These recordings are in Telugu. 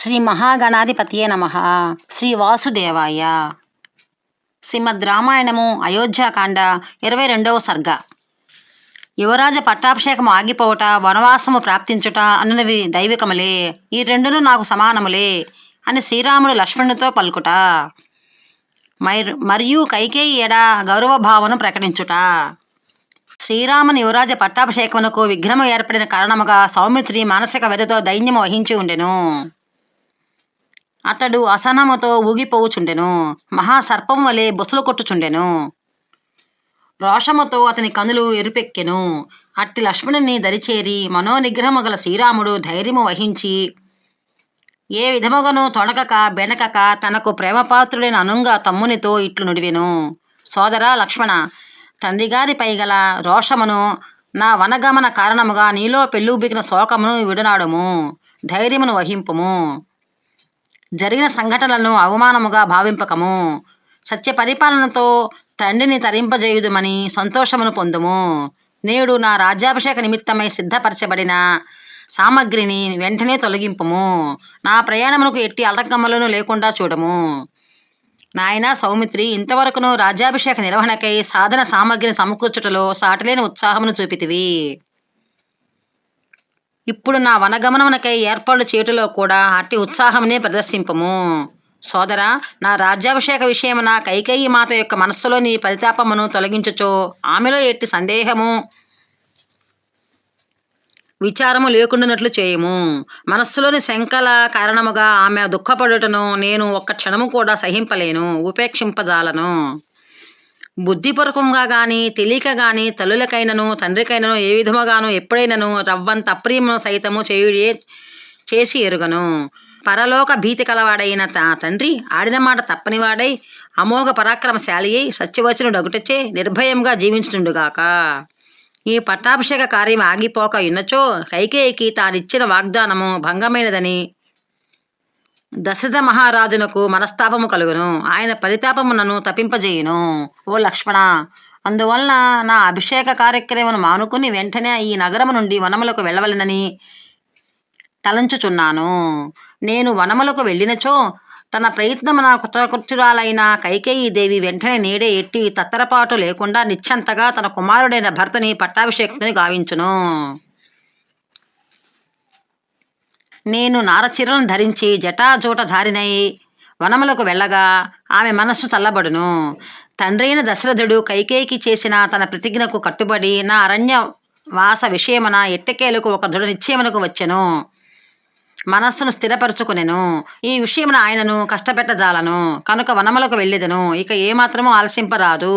శ్రీ మహాగణాధిపతియే నమ. శ్రీ వాసుదేవాయ. శ్రీమద్ రామాయణము అయోధ్యాకాండ ఇరవై రెండవ సర్గ. యువరాజ పట్టాభిషేకం ఆగిపోవట వనవాసము ప్రాప్తించుట అన్నవి దైవికములే. ఈ రెండును నాకు సమానములే అని శ్రీరాముడు లక్ష్మణునితో పలుకుట. మర్- మరియు కైకేయి ఎడ గౌరవభావను ప్రకటించుట. శ్రీరాముని యువరాజ పట్టాభిషేకమునకు విఘ్నము ఏర్పడిన కారణముగా సౌమిత్రి మానసిక వ్యధతో దైన్యము వహించి ఉండెను. అతడు అసహనముతో ఊగిపోవుచుండెను. మహాసర్పం వలె బొసలు కొట్టుచుండెను. రోషముతో అతని కనులు ఎరుపెక్కెను. అట్టి లక్ష్మణుని దరిచేరి మనోనిగ్రహము గల శ్రీరాముడు ధైర్యము వహించి ఏ విధముగాను తొణకక బెనకక తనకు ప్రేమపాత్రుడైన అనుంగ తమ్మునితో ఇట్లు నుడివెను. సోదరా లక్ష్మణ తండ్రిగారిపై గల రోషమును నా వనగమన కారణముగా నీలో పెళ్ళూబికిన శోకమును విడనాడుము. ధైర్యమును వహింపుము. జరిగిన సంఘటనలను అవమానముగా భావింపకము. సత్య పరిపాలనతో తండ్రిని తరింపజేయుదుమని సంతోషమును పొందుము. నేడు నా రాజ్యాభిషేక నిమిత్తమై సిద్ధపరచబడిన సామగ్రిని వెంటనే తొలగింపుము. నా ప్రయాణమునకు ఎట్టి అలకమ్మలను లేకుండా చూడము. నాయన సౌమిత్రి ఇంతవరకును రాజ్యాభిషేక నిర్వహణకై సాధన సామగ్రిని సమకూర్చుటలో సాటిలేని ఉత్సాహమును చూపితివి. ఇప్పుడు నా వనగమనమునకై ఏర్పాట్లు చేయుటలో కూడా అట్టి ఉత్సాహమునే ప్రదర్శింపము. సోదరా నా రాజ్యాభిషేక విషయమున కైకేయి మాత యొక్క మనస్సులోని పరితాపమును తొలగించుచో ఆమెలో ఎట్టి సందేహము విచారము లేకుండానట్లు చేయము. మనస్సులోని శంకల కారణముగా ఆమె దుఃఖపడుటను నేను ఒక్క క్షణము కూడా సహింపలేను. ఉపేక్షింపజాలను. బుద్ధిపూర్వకంగా కానీ తెలియక గాని తల్లులకైనను తండ్రికైనను ఏ విధముగాను ఎప్పుడైనను రవ్వంత అప్రియమును సైతము చేయుడే చేసి ఎరుగను. పరలోక భీతి కలవాడైన తా తండ్రి ఆడిన మాట తప్పనివాడై అమోఘ పరాక్రమశాలి అయి సత్యవచనుడు అగుటచే నిర్భయంగా జీవించుండుగాక ఈ పట్టాభిషేక కార్యం ఆగిపోక ఉన్నచో కైకేయికి తానిచ్చిన వాగ్దానము భంగమైనదని దశరథ మహారాజునకు మనస్తాపము కలుగును. ఆయన పరితాపమునను తప్పింపజేయును ఓ లక్ష్మణ అందువలన నా అభిషేక కార్యక్రమం మానుకుని వెంటనే ఈ నగరము నుండి వనములకు వెళ్ళవలనని తలంచుచున్నాను. నేను వనములకు వెళ్ళినచో తన ప్రయత్నమున కృతకృత్యురాలైన కైకేయి దేవి వెంటనే నేడే ఎట్టి తత్తరపాటు లేకుండా నిశ్చంతగా తన కుమారుడైన భర్తని పట్టాభిషేక్తుని గావించును. నేను నారచీరలను ధరించి జటాజూటధారినై వనములకు వెళ్ళగా ఆమె మనస్సు చల్లబడును. తండ్రైన దశరథుడు కైకేయికి చేసిన తన ప్రతిజ్ఞకు కట్టుబడి నా అరణ్య వాస విషయమున ఎట్టకేలకు ఒక దృఢ నిశ్చయమునకు వచ్చెను. మనస్సును స్థిరపరచుకునెను. ఈ విషయమున ఆయనను కష్టపెట్టజాలను. కనుక వనములకు వెళ్ళెదను. ఇక ఏమాత్రమూ ఆలసింపరాదు.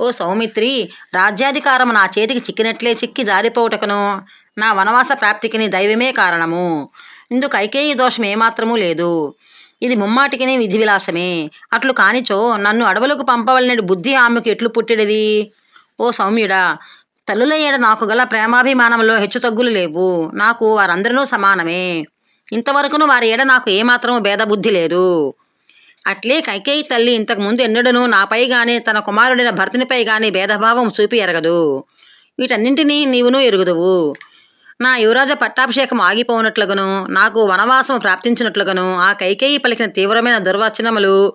ఓ సౌమిత్రి రాజ్యాధికారము నా చేతికి చిక్కినట్లే చిక్కి జారిపోవుటకును. నా వనవాస ప్రాప్తికి దైవమే కారణము. ఇందుకు ఐకేయ దోషం ఏమాత్రమూ లేదు. ఇది ముమ్మాటికినే విధి విలాసమే అట్లు కానిచో నన్ను అడవులకు పంపవలనని బుద్ధి ఆమెకు ఎట్లు పుట్టిడది? ఓ సౌమ్యుడా తల్లుల ఏడ నాకు గల ప్రేమాభిమానంలో హెచ్చుతగ్గులు లేవు. నాకు వారందరినూ సమానమే. ఇంతవరకును వారి ఏడ నాకు ఏమాత్రము భేదబుద్ధి లేదు. అట్లే కైకేయి తల్లి ఇంతకు ముందు నాపై గాని తన కుమారుడైన భర్తనిపై గాని భేదభావం చూపి ఎరగదు. వీటన్నింటినీ నీవును ఎరుగుదువు. నా యువరాజ పట్టాభిషేకం ఆగిపోనట్లుగాను నాకు వనవాసం ప్రాప్తించినట్లుగాను ఆ కైకేయి పలికిన తీవ్రమైన దుర్వచనములు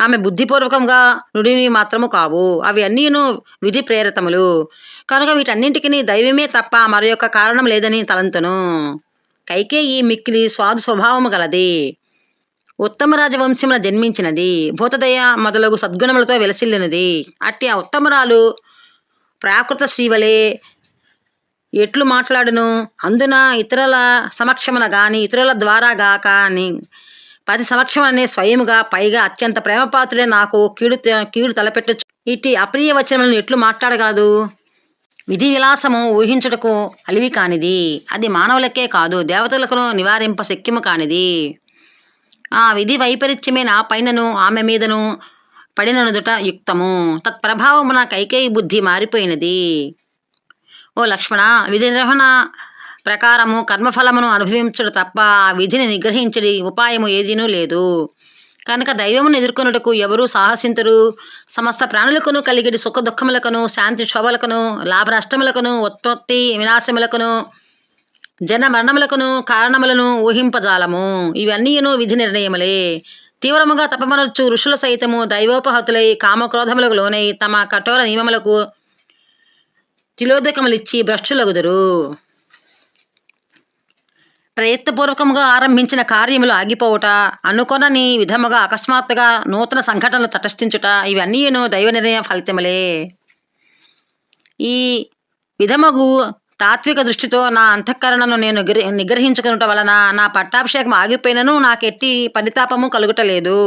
ఆమె బుద్ధిపూర్వకంగా నుడివి మాత్రము కావు. అవి అన్నీను విధి ప్రేరితములు కనుక వీటన్నింటికి దైవమే తప్ప మరొక కారణం లేదని తలంతను. కైకేయి మిక్కిలి స్వాదు స్వభావము గలది. ఉత్తమ రాజవంశమున జన్మించినది. భూతదయ మొదలగు సద్గుణములతో వెలసిల్లినది. అట్టి ఆ ఉత్తమరాలు ప్రాకృత శ్రీవలే. ఎట్లు మాట్లాడును? అందున ఇతరుల సమక్షమున గాని ఇతరుల ద్వారా గాక అని పది సమక్షమనే స్వయముగా పైగా అత్యంత ప్రేమపాత్రుడే నాకు కీడు కీడు తలపెట్టు ఇట్టి అప్రియ వచనములను ఎట్లు మాట్లాడగలదు? విధి విలాసము ఊహించుటకు అలివి కానిది. అది మానవులకే కాదు దేవతలకు నివారింప శక్యము కానిది. ఆ విధి వైపరీత్యమే నా పైనను ఆమె మీదను పడిననుదుట యుక్తము. తత్ప్రభావమున కైకేయి బుద్ధి మారిపోయినది. ఓ లక్ష్మణ విధి నిర్వహణ ప్రకారము కర్మఫలమును అనుభవించుడు తప్ప ఆ విధిని నిగ్రహించడి ఉపాయము ఏదీనూ లేదు. కనుక దైవమును ఎదుర్కొనుటకు ఎవరూ సాహసింతురు? సమస్త ప్రాణులకును కలిగిడి సుఖ దుఃఖములకును శాంతి క్షోభలకును లాభ నష్టములకును ఉత్పత్తి వినాశములకును జన మరణములకును కారణములను ఊహింపజాలము. ఇవన్నీయును విధి నిర్ణయములే. తీవ్రముగా తపమనర్చు ఋషుల సైతము దైవోపహతులై కామక్రోధములకు లోనై తమ కఠోర నియమములకు తిలోదకములిచ్చి భ్రష్టులగుదురు. ప్రయత్నపూర్వకముగా ఆరంభించిన కార్యములు ఆగిపోవుట అనుకొనని విధముగా అకస్మాత్తుగా నూతన సంఘటనలు తటస్థించుట ఇవన్నీను దైవ నిర్ణయ ఫలితములే. ఈ విధముగు తాత్విక దృష్టితో నా అంతఃకరణను నేను నిగ్రహించుకునుట వలన నా పట్టాభిషేకం ఆగిపోయినను నాకెట్టి పరితాపము కలుగుటలేదు.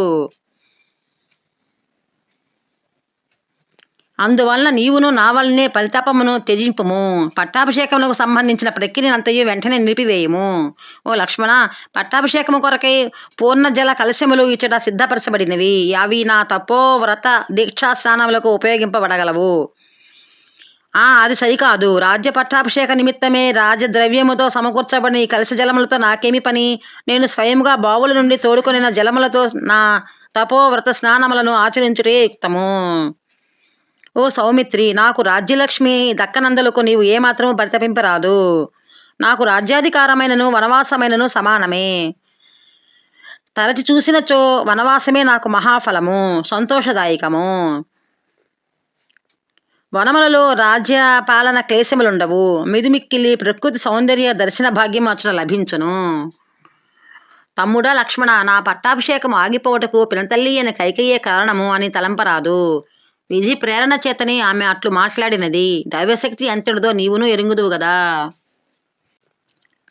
అందువలన నీవును నా వల్లనే పరితాపమును త్యజింపుము. పట్టాభిషేకములకు సంబంధించిన ప్రక్రియనంతయు వెంటనే నిలిపివేయము. ఓ లక్ష్మణ పట్టాభిషేకము కొరకై పూర్ణ జల కలశములు ఇచ్చట సిద్ధపరచబడినవి. అవి నా తపో వ్రత దీక్షా స్నానములకు ఉపయోగింపబడగలవు. ఆ అది సరికాదు. రాజ్య పట్టాభిషేక నిమిత్తమే రాజద్రవ్యముతో సమకూర్చబడిన ఈ కలశ జలములతో నాకేమి పని? నేను స్వయంగా బావుల నుండి తోడుకొనిన జలములతో నా తపోవ్రత స్నానములను ఆచరించుటే యుక్తము. ఓ సౌమిత్రి నాకు రాజ్యలక్ష్మి దక్కనందులకు నీవు ఏమాత్రము పరితపింపరాదు. నాకు రాజ్యాధికారమైనను వనవాసమైనను సమానమే. తరచి చూసినచో వనవాసమే నాకు మహాఫలము సంతోషదాయకము. వనములలో రాజ్య పాలన క్లేశములుండవు. మిదిమిక్కిలి ప్రకృతి సౌందర్య దర్శన భాగ్యం అచట లభించును. తమ్ముడా లక్ష్మణ నా పట్టాభిషేకం ఆగిపోవటకు పినతల్లి అని కైకయ్యే కారణము అని తలంపరాదు. విధి ప్రేరణ చేతని ఆమె అట్లు మాట్లాడినది. దైవశక్తి అంతటిదో నీవును ఎరుగుదువు గదా.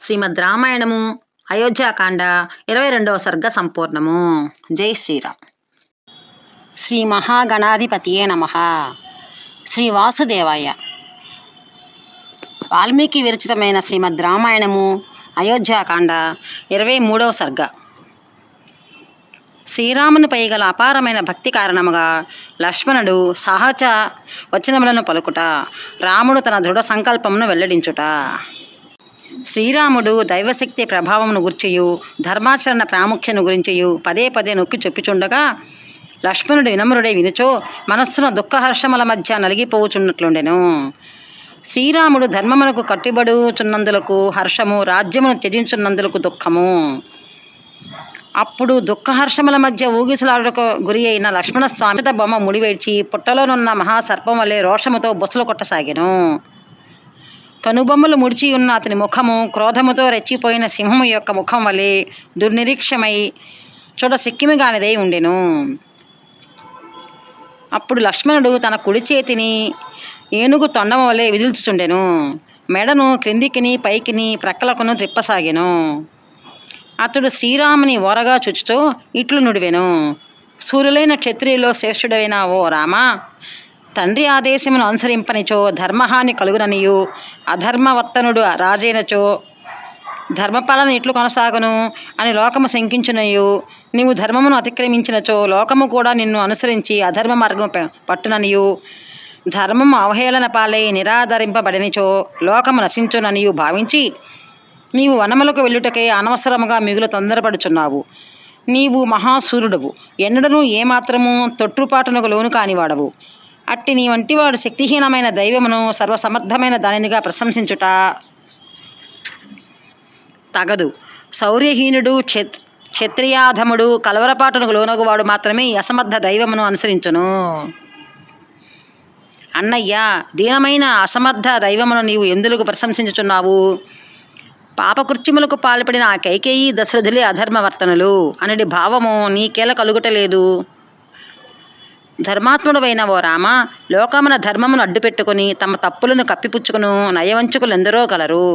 శ్రీమద్ రామాయణము అయోధ్యాకాండ ఇరవై రెండవ సర్గ సంపూర్ణము. జై శ్రీరామ్. శ్రీ మహాగణాధిపతియే నమ. శ్రీ వాసుదేవాయ వాల్మీకి విరచితమైన శ్రీమద్ రామాయణము అయోధ్యాకాండ ఇరవై మూడవ సర్గ. శ్రీరామునిపై గల అపారమైన భక్తి కారణముగా లక్ష్మణుడు సహజ వచనములను పలుకుట రాముడు తన దృఢ సంకల్పమును వెల్లడించుట. శ్రీరాముడు దైవశక్తి ప్రభావమును గుర్చియు ధర్మాచరణ ప్రాముఖ్యను గురించియు పదే పదే నొక్కి చెప్పుచుండగా లక్ష్మణుడు వినమ్రుడై వినుచో మనస్సున దుఃఖహర్షముల మధ్య నలిగిపోవుచున్నట్లుండెను. శ్రీరాముడు ధర్మమునకు కట్టుబడుచున్నందులకు హర్షము రాజ్యమును త్యజించున్నందులకు దుఃఖము. అప్పుడు దుఃఖహర్షముల మధ్య ఊగిసలాడుటకు గురి అయిన లక్ష్మణస్వామి బొమ్మ ముడివేడ్చి పుట్టలోనున్న మహాసర్పం వలె రోషముతో బొసలు కొట్టసాగాను. కనుబొమ్మలు ముడిచి ఉన్న అతని ముఖము క్రోధముతో రెచ్చిపోయిన సింహము యొక్క ముఖం వలె దుర్నిరీక్షమై చూడ సిక్కిమిగానిదై ఉండెను. అప్పుడు లక్ష్మణుడు తన కుడి చేతిని ఏనుగు తొండం వలె విదిల్చుచుండెను. మెడను క్రిందికిని పైకిని ప్రక్కలకును త్రిప్పసాగెను. అతడు శ్రీరాముని ఓరగా చుచుతో ఇట్లు నుడివెను. సూర్యులైన క్షత్రియులో శ్రేష్ఠుడైన ఓ రామ తండ్రి ఆదేశమును అనుసరింపనిచో ధర్మహాని కలుగుననియు అధర్మవర్తనుడు రాజైనచో ధర్మపాలన ఇట్లు కొనసాగను అని లోకము శంకించునయు నీవు ధర్మమును అతిక్రమించినచో లోకము కూడా నిన్ను అనుసరించి అధర్మ మార్గం పట్టుననియు. ధర్మము అవహేళన పాలై నిరాధరింపబడినచో లోకము నశించుననియు భావించి నీవు వనములకు వెళ్ళుటకై అనవసరముగా మిగులు తొందరపడుచున్నావు. నీవు మహాసూర్యుడవు ఎన్నడను ఏమాత్రము తొట్టుపాటునకు లోను కానివాడవు. అట్టి నీ వంటివాడు శక్తిహీనమైన దైవమును సర్వసమర్థమైన దానినిగా ప్రశంసించుట తగదు. శౌర్యహీనుడు క్షత్ క్షత్రియాధముడు కలవరపాటునకు లోనగువాడు మాత్రమే అసమర్థ దైవమును అనుసరించును. అన్నయ్య దీనమైన అసమర్థ దైవమును నీవు ఎందులకు ప్రశంసించుచున్నావు? పాపకృత్యములకు పాల్పడిన ఆ కైకేయి దశరథులే అధర్మవర్తనులు. అనేది భావము నీకేల కలుగుటలేదు? ధర్మాత్ముడవైన ఓ రామ లోకమున ధర్మమును అడ్డుపెట్టుకుని తమ తప్పులను కప్పిపుచ్చుకును నయవంచుకులు ఎందరో కలరు.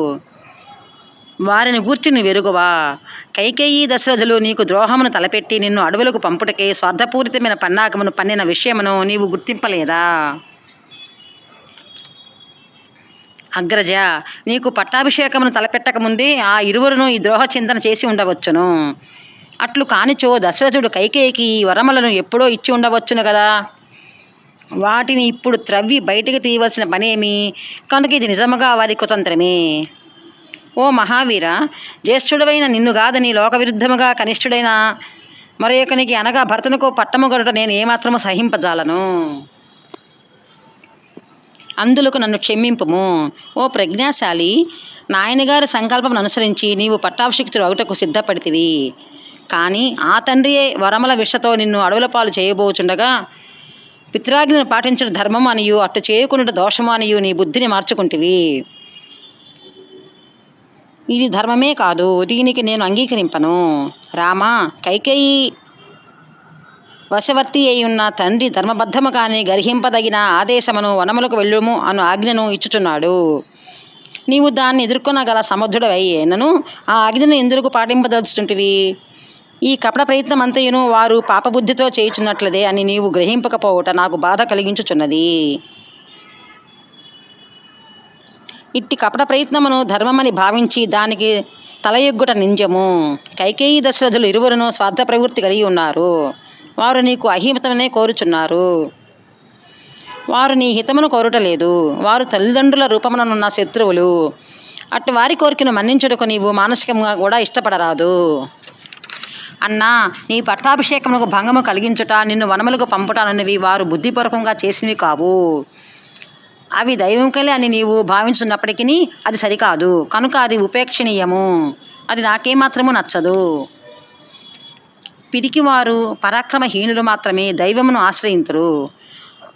వారిని గూర్చి నువ్వెరుగువా? కైకేయి దశరథులు నీకు ద్రోహమును తలపెట్టి నిన్ను అడవులకు పంపుటకే స్వార్థపూరితమైన పన్నాకమును పన్నిన విషయమును నీవు గుర్తింపలేదా? అగ్రజ నీకు పట్టాభిషేకమును తలపెట్టక ముందే ఆ ఇరువురును ఈ ద్రోహ చింతన చేసి ఉండవచ్చును. అట్లు కానిచో దశరథుడు కైకేయికి ఈ వరములను ఎప్పుడో ఇచ్చి ఉండవచ్చును కదా వాటిని ఇప్పుడు త్రవ్వి బయటికి తీయవలసిన పనేమి? కనుక ఇది నిజముగా వారి కుతంత్రమే. ఓ మహావీర జ్యేష్ఠుడవైన నిన్ను కాదని లోక విరుద్ధముగా కనిష్ఠుడైన మరొకనికి అనగా భర్తనుకో పట్టముగడుట నేను ఏమాత్రము సహింపజాలను. అందులకు నన్ను క్షమింపుము. ఓ ప్రజ్ఞాశాలి నాయనగారి సంకల్పం అనుసరించి నీవు పట్టాభిషిక్తుడు ఒకటకు సిద్ధపడితివి. కానీ ఆ తండ్రియే వరమల విషతో నిన్ను అడవుల పాలు చేయబోచుండగా పిత్రాజ్ఞను పాటించడం ధర్మం అనియు అట్టు చేయకుండా దోషము అనియు నీ బుద్ధిని మార్చుకుంటివి. ఇది ధర్మమే కాదు దీనికి నేను అంగీకరింపను. రామా కైకేయి వశవర్తి అయి ఉన్న తండ్రి ధర్మబద్ధము కాని గర్హింపదగిన ఆదేశమును వనములకు వెళ్ళుము అను ఆజ్ఞను ఇచ్చుచున్నాడు. నీవు దాన్ని ఎదుర్కొనగల సమర్థుడవై అయినను ఆ ఆజ్ఞను ఎందుకు పాటింపదలుచుంటివి? ఈ కపట ప్రయత్నం అంతయును వారు పాపబుద్ధితో చేయుచున్నట్లదే అని నీవు గ్రహింపకపోవుట నాకు బాధ కలిగించుచున్నది. ఇట్టి కపట ప్రయత్నమును ధర్మమని భావించి దానికి తలయొగ్గుట నింజము. కైకేయి దశరథులు ఇరువురును స్వార్థ ప్రవృత్తి కలిగి ఉన్నారు. వారు నీకు అహిమతనే కోరుచున్నారు. వారు నీ హితమును కోరుటలేదు. వారు తల్లిదండ్రుల రూపముననున్న శత్రువులు. అటు వారి కోరికను మన్నించుటకు నీవు మానసికంగా కూడా ఇష్టపడరాదు. అన్నా నీ పట్టాభిషేకమునకు భంగము కలిగించుట నిన్ను వనములకు పంపుటాననివి వారు బుద్ధిపూర్వకంగా చేసినవి కావు. అవి దైవంకలే అని నీవు భావించున్నప్పటికీ అది సరికాదు. కనుక అది ఉపేక్షణీయము. అది నాకేమాత్రము నచ్చదు. పిరికివారు పరాక్రమహీనులు మాత్రమే దైవమును ఆశ్రయించరు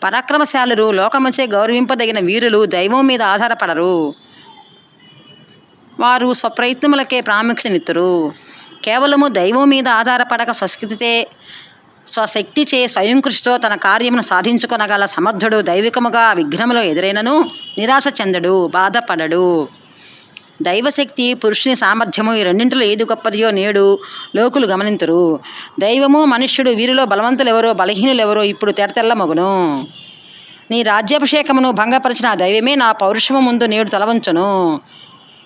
పరాక్రమశాలురు లోకముచే గౌరవింపదగిన వీరులు దైవం మీద ఆధారపడరు. వారు స్వప్రయత్నములకే ప్రాముఖ్యతనిత్తురు. కేవలము దైవం మీద ఆధారపడక సంస్కృతితే స్వశక్తిచే స్వయం కృషితో తన కార్యమును సాధించుకొనగల సమర్థుడు దైవికముగా విఘ్నములో ఎదురైనను నిరాశ చెందడు బాధపడడు. దైవశక్తి పురుషుని సామర్థ్యము ఈ రెండింటిలో ఏది గొప్పదియో నేడు లోకులు గమనింతురు. దైవము మనుష్యుడు వీరిలో బలవంతులెవరో బలహీనులెవరో ఎవరో ఇప్పుడు తెరతెల్లమగును. నీ రాజ్యాభిషేకమును భంగపరిచిన ఆ దైవమే నా పౌరుషము ముందు నేడు తలవంచును.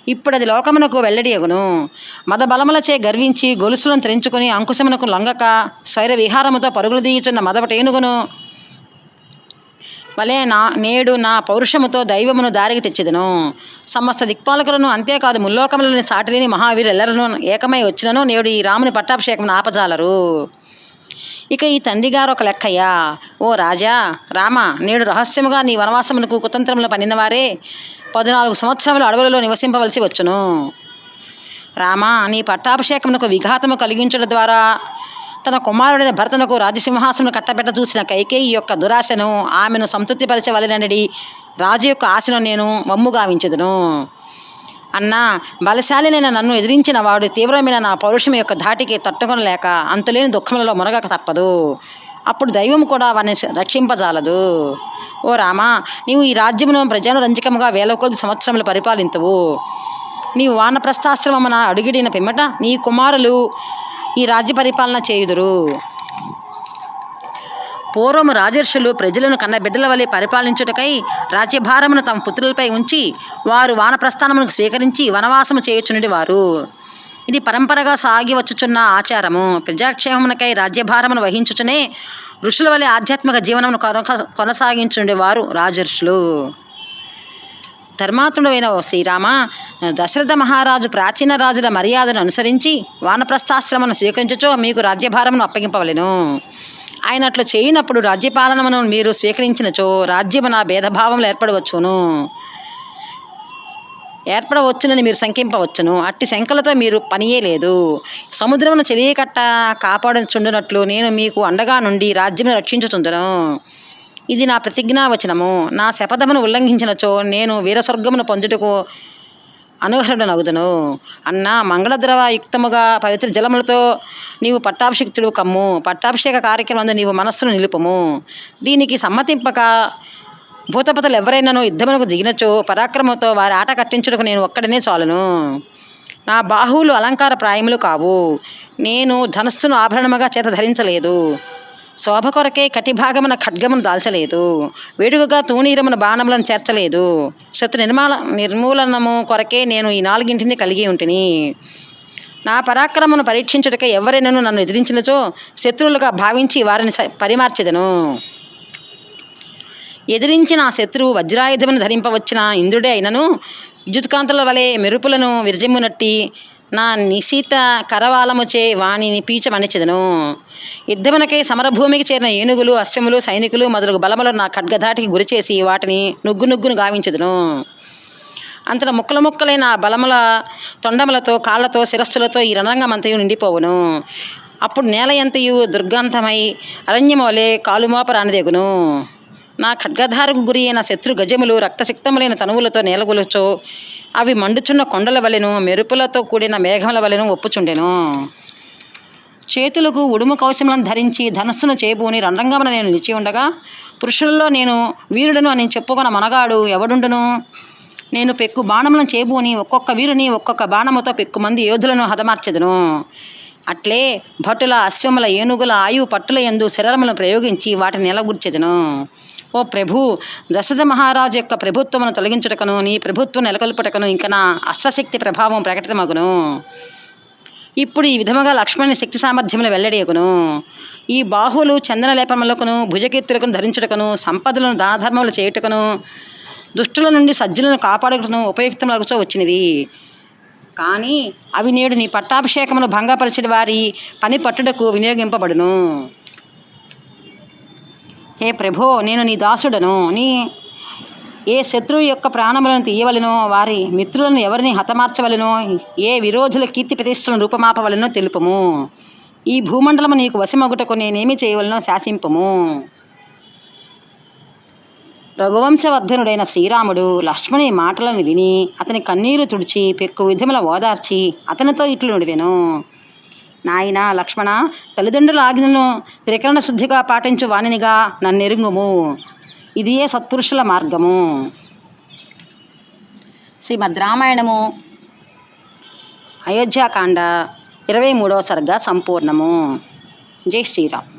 ఇప్పుడు అది లోకమునకు వెల్లడియగును. మదబలములచే గర్వించి గొలుసులను తెరించుకుని అంకుశమునకు లొంగక శైర విహారముతో పరుగులు దీయుచున్న మదపటేనుగును. వలే నా నేడు నా పౌరుషముతో దైవమును దారికి తెచ్చెదను. సమస్త దిక్పాలకులను అంతేకాదు ముల్లోకములని సాటిలేని మహావీరులెల్లరను ఏకమై వచ్చినను నేడు ఈ రాముని పట్టాభిషేకమును ఆపజాలరు. ఇక ఈ తండ్రి గారు ఒక లెక్కయ్యా. ఓ రాజా రామ నేడు రహస్యముగా నీ వనవాసమునకు కుతంత్రములు పనినవారే పద్నాలుగు సంవత్సరములు అడవులలో నివసింపవలసి వచ్చును. రామ నీ పట్టాభిషేకమునకు విఘాతము కలిగించడం ద్వారా తన కుమారుడైన భరతనకు రాజసింహాసనం కట్టబెట్ట చూసిన కైకేయి యొక్క దురాశను ఆమెను సంతృప్తిపరచవలనడి రాజు యొక్క ఆశను నేను వమ్ముగావించదును అన్నా బలశాలినైన నన్ను ఎదిరించిన వాడు తీవ్రమైన నా పౌరుషం యొక్క ధాటికి తట్టుకొనలేక అంతులేని దుఃఖములలో మునగక తప్పదు. అప్పుడు దైవం కూడా వారిని రక్షింపజాలదు. ఓ రామా నీవు ఈ రాజ్యమును ప్రజలను రంజకముగా వేల కొద్ది సంవత్సరములు పరిపాలింతువు. నీవు వానప్రస్థాశ్రమమున అడుగిడిన పిమ్మట నీ కుమారులు ఈ రాజ్య పరిపాలన చేయుదురు. పూర్వము రాజర్షులు ప్రజలను కన్న బిడ్డల వలె పరిపాలించుటకై రాజ్యభారమును తమ పుత్రులపై ఉంచి వారు వానప్రస్థానమును స్వీకరించి వనవాసము చేయుచునుడి వారు ఇది పరంపరగా సాగి వచ్చుచున్న ఆచారము. ప్రజాక్షేమమునకై రాజ్యభారమును వహించుచునే ఋషుల వలె ఆధ్యాత్మిక జీవనమును కొనక కొనసాగించుండే రాజర్షులు. ధర్మాత్ముడైన ఓ శ్రీరామ దశరథ మహారాజు ప్రాచీన రాజుల మర్యాదను అనుసరించి వానప్రస్థాశ్రమను స్వీకరించుచో మీకు రాజ్యభారమును అప్పగింపవలెను. ఆయన అట్లు చేయనప్పుడు రాజ్యపాలనమును మీరు స్వీకరించినచో రాజ్యమున భేదభావములు ఏర్పడవచ్చును. ఏర్పడవచ్చునని మీరు శంకింపవచ్చును. అట్టి శంకలతో మీరు పనియే లేదు. సముద్రమును చెలియకట్ట కాపాడుచుండునట్లు నేను మీకు అండగా నుండి రాజ్యమును రక్షించుచుందును. ఇది నా ప్రతిజ్ఞావచనము. నా శపథమును ఉల్లంఘించినచో నేను వీరస్వర్గమును పొందుటకు అనుహరణనగుదును అన్న మంగళద్రవయుక్తముగా పవిత్ర జలములతో నీవు పట్టాభిషిక్తుడు కమ్ము. పట్టాభిషేక కార్యక్రమం నీవు మనస్సును నిలుపుము. దీనికి సమ్మతింపక భూతపతలు ఎవరైనానో యుద్ధమునకు దిగినచో పరాక్రమంతో వారి ఆట కట్టించుటకు నేను ఒక్కడనే చాలును. నా బాహువులు అలంకార ప్రాయములు కావు. నేను ధనస్సును ఆభరణముగా చేత ధరించలేదు. శోభ కొరకే కటిభాగమున ఖడ్గమును దాల్చలేదు. వేడుకగా తూణీరమున బాణములను చేర్చలేదు. శత్రు నిర్మాణ నిర్మూలనము కొరకే నేను ఈ నాలుగింటిని కలిగి ఉంటిని. నా పరాక్రమను పరీక్షించుటకే ఎవరైనాను నన్ను ఎదిరించినచో శత్రువులుగా భావించి వారిని స- పరిమార్చెదను. ఎదిరించిన శత్రువు వజ్రాయుధమును ధరింపవచ్చిన ఇంద్రుడే అయినను. విద్యుత్కాంతుల వలె మెరుపులను విరజిమ్మునట్టి నా నిశీత కరవాలముచే వాణిని పీచమనిచెదను. యుద్ధమునకై సమరభూమికి చేరిన ఏనుగులు అశ్వములు సైనికులు మొదలగు బలములను నా ఖడ్గధాటికి గురిచేసి వాటిని నుగ్గు నుగ్గును గావించెదను. అంతట ముక్కల ముక్కలైన బలముల తొండములతో కాళ్ళతో శిరస్సులతో ఈ రణరంగమంతయు నిండిపోవును. అప్పుడు నేల ఎంతయు దుర్గంధమై అరణ్యము వలె కాలుమోపరానిదెగును. నా ఖడ్గధారకు గురి అయిన శత్రు గజములు రక్తసిక్తములైన తనువులతో నేలగొలుచు అవి మండుచున్న కొండల వలెను మెరుపులతో కూడిన మేఘముల వలెను ఒప్పుచుండెను. చేతులకు ఉడుము కౌశములను ధరించి ధనస్సును చేబూని రణరంగమున నేను నిలిచి ఉండగా పురుషులలో నేను వీరుడను అని చెప్పుకున్న మనగాడు ఎవడుండును? నేను పెక్కు బాణములను చేబూని ఒక్కొక్క వీరుని ఒక్కొక్క బాణముతో పెక్కు మంది యోధులను హతమార్చెదను. అట్లే భటుల అశ్వముల ఏనుగుల ఆయువు పట్టుల ఎందు శరములను ప్రయోగించి వాటిని నిలగూర్చెదను. ఓ ప్రభు దశరథ మహారాజు యొక్క ప్రభుత్వమును తొలగించుటకను నీ ప్రభుత్వం నెలకొల్పుటకను ఇంక నా అస్త్రశక్తి ప్రభావం ప్రకటితమగును. ఇప్పుడు ఈ విధముగా లక్ష్మణుని శక్తి సామర్థ్యములు వెల్లడియకును. ఈ బాహువులు చందన లేపములకును భుజకీర్తులకును ధరించుటకును సంపదలను దానధర్మములు చేయుటకును దుష్టుల నుండి సజ్జులను కాపాడుటను ఉపయుక్తములగుచో వచ్చినవి. కానీ అవి నేడు నీ పట్టాభిషేకమును భంగపరిచిన వారి పని పట్టుటకు వినియోగింపబడును. హే ప్రభో నేను నీ దాసుడను. నీ ఏ శత్రువు యొక్క ప్రాణములను తీయవలెనో వారి మిత్రులను ఎవరిని హతమార్చవలెనో ఏ విరోధుల కీర్తి ప్రతిష్టలను రూపమాపవలెనో తెలుపము. ఈ భూమండలము నీకు వశమగుటకు నేనేమి చేయవలనో శాసింపము. రఘువంశవర్ధనుడైన శ్రీరాముడు లక్ష్మణి మాటలను విని అతని కన్నీరు తుడిచి పెక్కు విధముల ఓదార్చి అతనితో ఇట్లు నుడివెను. నాయన లక్ష్మణ తల్లిదండ్రుల ఆజ్ఞలను త్రికరణ శుద్ధిగా పాటించు వాణినిగా నన్నెరుంగుము. ఇదియే సత్పురుషుల మార్గము. శ్రీమద్ రామాయణము అయోధ్యాకాండ ఇరవై మూడవ సర్గ సంపూర్ణము. జై శ్రీరామ్.